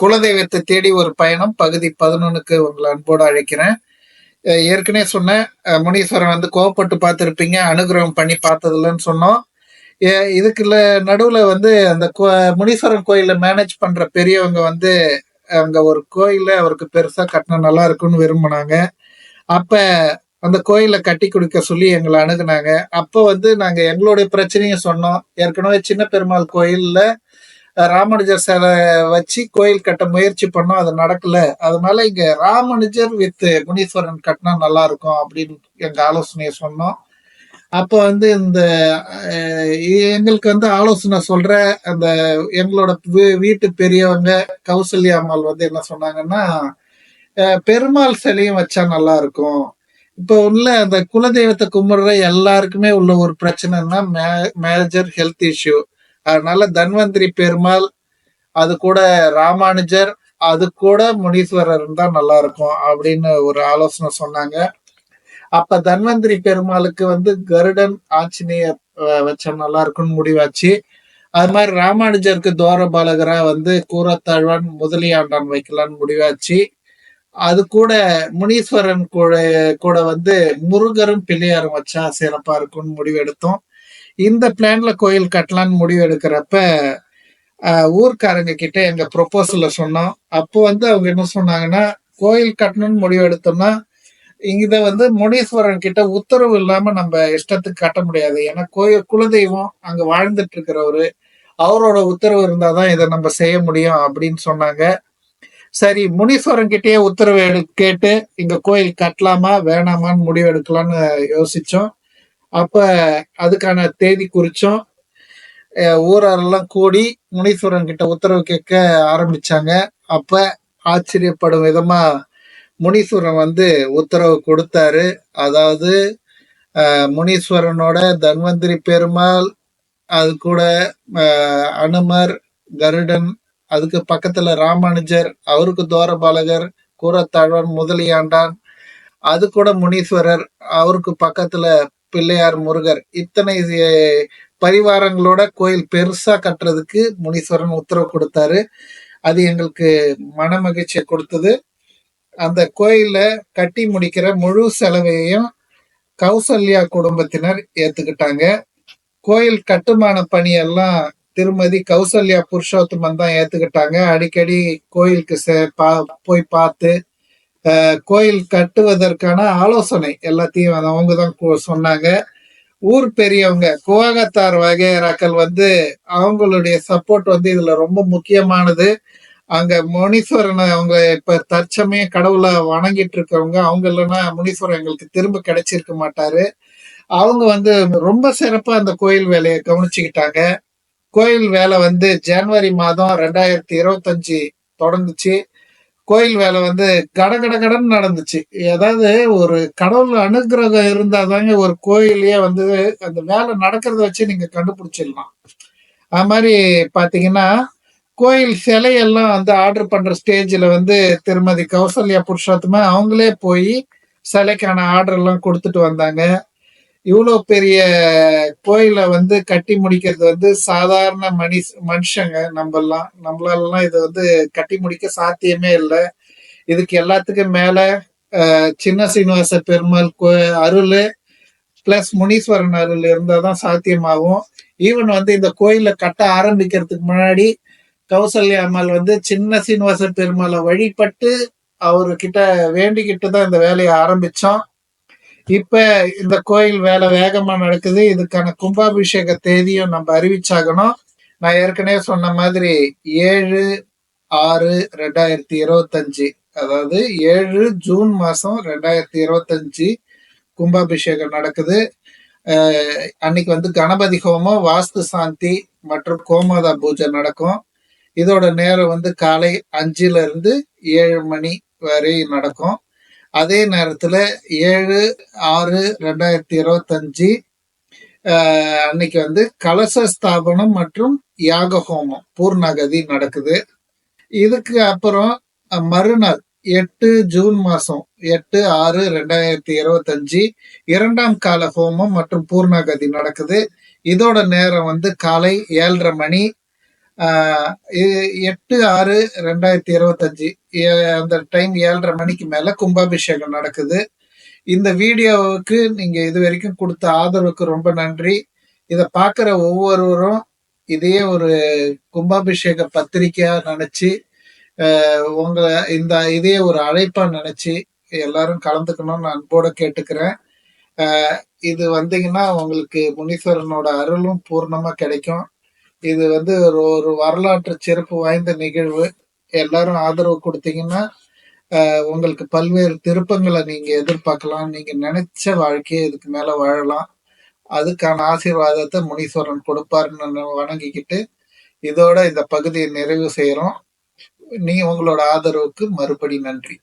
குலதெய்வத்தை தேடி ஒரு பயணம். பகுதி பதினொன்னுக்கு உங்களை அன்போடு அழைக்கிறேன். ஏற்கனவே சொன்னேன் முனீஸ்வரன் வந்து கோவப்பட்டு பார்த்துருப்பீங்க. அனுகிரகம் பண்ணி பார்த்ததில்லன்னு சொன்னோம். ஏ- இதுக்குள்ள நடுவுல வந்து அந்த கோ- முனீஸ்வரன் கோயில மேனேஜ் பண்ற பெரியவங்க வந்து அங்க ஒரு கோயில அவருக்கு பெருசா கட்டின நல்லா இருக்கும்னு விரும்பினாங்க. அப்ப அந்த கோயிலை கட்டி கொடுக்க சொல்லி எங்களை அணுகுனாங்க. அப்ப வந்து நாங்க எங்களுடைய பிரச்சனையும் சொன்னோம். ஏற்கனவே சின்ன பெருமாள் கோயில்ல ராமானுஜர் சிலை வச்சு கோயில் கட்ட முயற்சி பண்ணோம் அது நடக்கல. அதனால இங்க ராமானுஜர் வித் குணீஸ்வரன் கட்டினா நல்லா இருக்கும் அப்படின்னு எங்க ஆலோசனையை சொன்னோம். அப்போ வந்து இந்த எங்களுக்கு வந்து ஆலோசனை சொல்ற அந்த எங்களோட வீ- வீட்டு பெரியவங்க கௌசல்யா அம்மாள் வந்து என்ன சொன்னாங்கன்னா பெருமாள் சிலையும் வச்சா நல்லா இருக்கும் இப்போ உள்ள அந்த குலதெய்வத்தை கும்பிடுற எல்லாருக்குமே உள்ள ஒரு பிரச்சனைன்னா மேஜர் ஹெல்த் இஷ்யூ அதனால தன்வந்திரி பெருமாள் அது கூட ராமானுஜர் அது கூட முனீஸ்வரர் தான் நல்லா இருக்கும் அப்படின்னு ஒரு ஆலோசனை சொன்னாங்க. அப்ப தன்வந்திரி பெருமாளுக்கு வந்து கருடன் ஆஞ்சநேயர் வச்சா நல்லா இருக்கும்னு முடிவாச்சு. அது மாதிரி ராமானுஜருக்கு துவாரபாலகரா வந்து கூரத்தாழ்வான் முதலியாண்டான் வைக்கலான்னு முடிவாச்சு. அது கூட முனீஸ்வரன் கூட கூட வந்து முருகரும் பிள்ளையாரும் வச்சா சிறப்பா இருக்கும்னு முடிவெடுத்தோம். இந்த பிளான்ல கோயில் கட்டலாம்னு முடிவு எடுக்கிறப்ப ஊர்க்காரங்க கிட்ட எங்க ப்ரொபோசல்ல சொன்னோம். அப்போ வந்து அவங்க என்ன சொன்னாங்கன்னா கோயில் கட்டணும்னு முடிவு எடுத்தோம்னா இதை வந்து முனீஸ்வரன் கிட்ட உத்தரவு இல்லாம நம்ம இஷ்டத்துக்கு கட்ட முடியாது. ஏன்னா கோயில் குலதெய்வம் அங்க வாழ்ந்துட்டு இருக்கிறவரு அவரோட உத்தரவு இருந்தாதான் இதை நம்ம செய்ய முடியும் அப்படின்னு சொன்னாங்க. சரி முனீஸ்வரன் கிட்டேயே உத்தரவு எடு கேட்டு இங்க கோயில் கட்டலாமா வேணாமான்னு முடிவு எடுக்கலாம்னு யோசிச்சோம். அப்ப அதுக்கான தேதி குறிச்சோம் ஊரெல்லாம் கூடி முனீஸ்வரன் கிட்ட உத்தரவு கேட்க ஆரம்பிச்சாங்க. அப்ப ஆச்சரியப்படும் விதமா முனீஸ்வரன் வந்து உத்தரவு கொடுத்தாரு. அதாவது முனீஸ்வரனோட தன்வந்திரி பெருமாள் அது கூட அனுமர் கருடன் அதுக்கு பக்கத்துல ராமானுஜர் அவருக்கு தோரபாலகர் கூரத்தாழ்வான் முதலியாண்டான் அது கூட முனீஸ்வரர் அவருக்கு பக்கத்துல பிள்ளையார் முருகர். இத்தனை பரிவாரங்களோட கோயில் பெருசா கட்டுறதுக்கு முனீஸ்வரன் உத்தரவு கொடுத்தாரு. அது எங்களுக்கு மன மகிழ்ச்சியை கொடுத்தது. அந்த கோயில கட்டி முடிக்கிற முழு செலவையும் கௌசல்யா குடும்பத்தினர் ஏத்துக்கிட்டாங்க. கோயில் கட்டுமான பணியெல்லாம் திருமதி கௌசல்யா புருஷோத்தமன் தான் ஏத்துக்கிட்டாங்க. அடிக்கடி கோயிலுக்கு பா- போய் பார்த்து கோயில் கட்டுவதற்கான ஆலோசனை எல்லாத்தையும் அவங்க தான் சொன்னாங்க. ஊர் பெரியவங்க குவாகத்தார் வகையறாக்கள் வந்து அவங்களுடைய சப்போர்ட் வந்து இதுல ரொம்ப முக்கியமானது. அங்க முனீஸ்வரனை அவங்க இப்ப தற்சமயம் கடவுளை வணங்கிட்டு இருக்கவங்க அவங்க இல்லைன்னா முனீஸ்வரன் எங்களுக்கு திரும்ப கிடைச்சிருக்க மாட்டாரு. அவங்க வந்து ரொம்ப சிறப்பா அந்த கோயில் வேலையை கவனிச்சுக்கிட்டாங்க. கோயில் வேலை வந்து ஜனவரி மாதம் ரெண்டாயிரத்தி இருபத்தஞ்சு தொடங்குச்சு. கோயில் வேலை வந்து கட கட கடன் நடந்துச்சு. ஏதாவது ஒரு கடவுள் அனுகிரகம் இருந்தாதாங்க ஒரு கோயிலையே வந்து அந்த வேலை நடக்கிறத வச்சு நீங்க கண்டுபிடிச்சிடலாம். அது மாதிரி பாத்தீங்கன்னா கோயில் சிலையெல்லாம் வந்து ஆர்டர் பண்ற ஸ்டேஜ்ல வந்து திருமதி கௌசல்யா புருஷோத்தமா அவங்களே போய் சிலைக்கான ஆர்டர் எல்லாம் கொடுத்துட்டு வந்தாங்க. இவ்வளோ பெரிய கோயிலை வந்து கட்டி முடிக்கிறது வந்து சாதாரண மனி மனுஷங்க நம்மெல்லாம் நம்மளாலலாம் இது வந்து கட்டி முடிக்க சாத்தியமே இல்லை. இதுக்கு எல்லாத்துக்கும் மேலே சின்ன சீனிவாச பெருமாள் கோ அருள் பிளஸ் முனீஸ்வரன் அருள் இருந்தால் தான் சாத்தியமாகும். ஈவன் வந்து இந்த கோயிலை கட்ட ஆரம்பிக்கிறதுக்கு முன்னாடி கௌசல்யா அம்மாள் வந்து சின்ன சீனிவாச பெருமாளை வழிபட்டு அவர்கிட்ட வேண்டிக்கிட்டு தான் இந்த வேலையை ஆரம்பித்தோம் இப்ப இந்த கோயில் வேலை வேகமா நடக்குது. இதுக்கான கும்பாபிஷேக தேதியும் நம்ம அறிவிச்சாகணும். நான் ஏற்கனவே சொன்ன மாதிரி ஏழு ஆறு ரெண்டாயிரத்தி இருபத்தஞ்சு அதாவது ஏழு ஜூன் மாசம் ரெண்டாயிரத்தி இருபத்தஞ்சு கும்பாபிஷேகம் நடக்குது. அன்னைக்கு வந்து கணபதி ஹோமம் வாஸ்து சாந்தி மற்றும் கோமாதா பூஜை நடக்கும். இதோட நேரம் வந்து காலை அஞ்சுல இருந்து ஏழு மணி வரை நடக்கும். அதே நேரத்துல ஏழு ஆறு ரெண்டாயிரத்தி இருபத்தஞ்சு அன்னைக்கு வந்து கலச ஸ்தாபனம் மற்றும் யாக ஹோமம் பூர்ணகதி நடக்குது. இதுக்கு அப்புறம் மறுநாள் எட்டு ஜூன் மாசம் எட்டு ஆறு ரெண்டாயிரத்தி இருபத்தஞ்சு இரண்டாம் கால ஹோமம் மற்றும் பூர்ணகதி நடக்குது. இதோட நேரம் வந்து காலை ஏழரை மணி எட்டு ஆறு ரெண்டாயிரத்தி இருபத்தஞ்சு அந்த டைம் ஏழரை மணிக்கு மேல கும்பாபிஷேகம் நடக்குது. இந்த வீடியோவுக்கு நீங்க இது வரைக்கும் கொடுத்த ஆதரவுக்கு ரொம்ப நன்றி. இதை பார்க்குற ஒவ்வொருவரும் இதையே ஒரு கும்பாபிஷேக பத்திரிக்கையா நினைச்சு உங்களை இந்த இதே ஒரு அழைப்பா நினைச்சு எல்லாரும் கலந்துக்கணும்னு அன்போட கேட்டுக்கிறேன். இது வந்தீங்கன்னா உங்களுக்கு முனீஸ்வரனோட அருளும் பூர்ணமா கிடைக்கும். இது வந்து ஒரு ஒரு வரலாற்று சிறப்பு வாய்ந்த நிகழ்வு. எல்லாரும் ஆதரவு கொடுத்தீங்கன்னா உங்களுக்கு பல்வேறு திருப்பங்களை நீங்க எதிர்பார்க்கலாம். நீங்க நினைச்ச வாழ்க்கையை இதுக்கு மேல வாழலாம். அதுக்கான ஆசீர்வாதத்தை முனீஸ்வரன் கொடுப்பாருன்னு வணங்கிக்கிட்டு இதோட இந்த பகுதியை நிறைவு செய்யறோம். நீ உங்களோட ஆதரவுக்கு மறுபடி நன்றி.